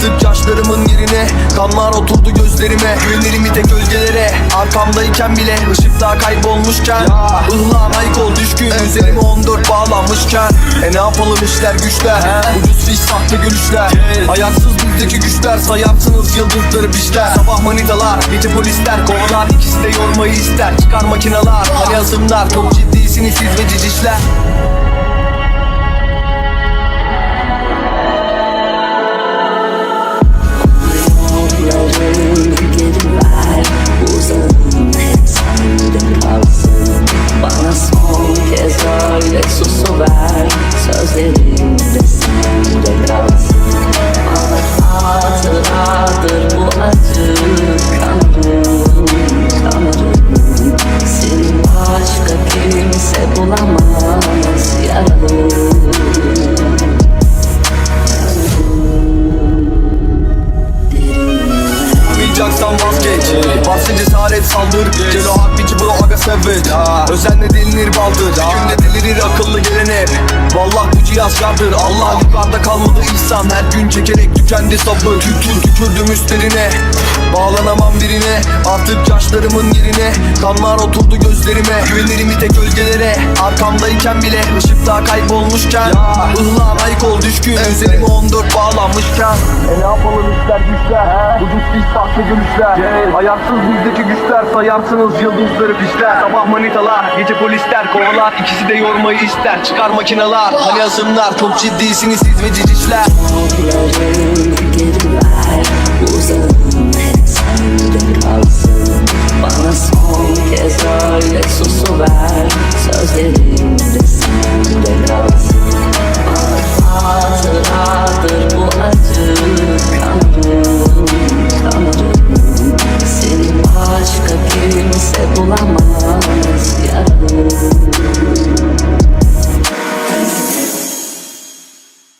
Artık yaşlarımın yerine Kanlar oturdu gözlerime. Güvenirim bir tek gölgelere Arkamdayken bile ışıklar kaybolmuşken. Ihlan ayık ol düşkün. Üzerime 14 bağlanmışken. E ne yapalım işler güçler. Ucuz fiş sahte gülüşler. Ayaksız bizdeki güçler. Sayarsınız yıldızları pişler. Sabah manitalar gece polisler. Kovalar ikisi de yormayı ister. Çıkar makineler hani asımlar Çok ciddisiniz siz ve cicişler Yapmayacaksan vazgeç. Varsa cesaret saldır. Celo hak biçi bro aga savage Özenle delinir baldır. Günde delirir akıllı gelen hep Vallah bu cihaz yardır Allah yukarıda kalmadı insan Her gün çekerek tükendi sabır. Tükür tükürdüm üstlerine Bağlanamam birine Artık yaşlarımın yerine. Kanlar oturdu gözlerime Güvenirim bir tek gölgelere Arkamdayken bile ışıklar kaybolmuşken. Ihlan ayık ol düşkün. Üzerime 14 bağlanmışken. E ne yapalım işler güçler? Ucuz fiş sahte gülüşler Ayarsız bizdeki güçler Sayarsınız yıldızları pişler Sabah manitalar gece polisler Kovalar. İkisi de yormayı ister Çıkar makineler hani asımlar Çok ciddisiniz siz ve cicişler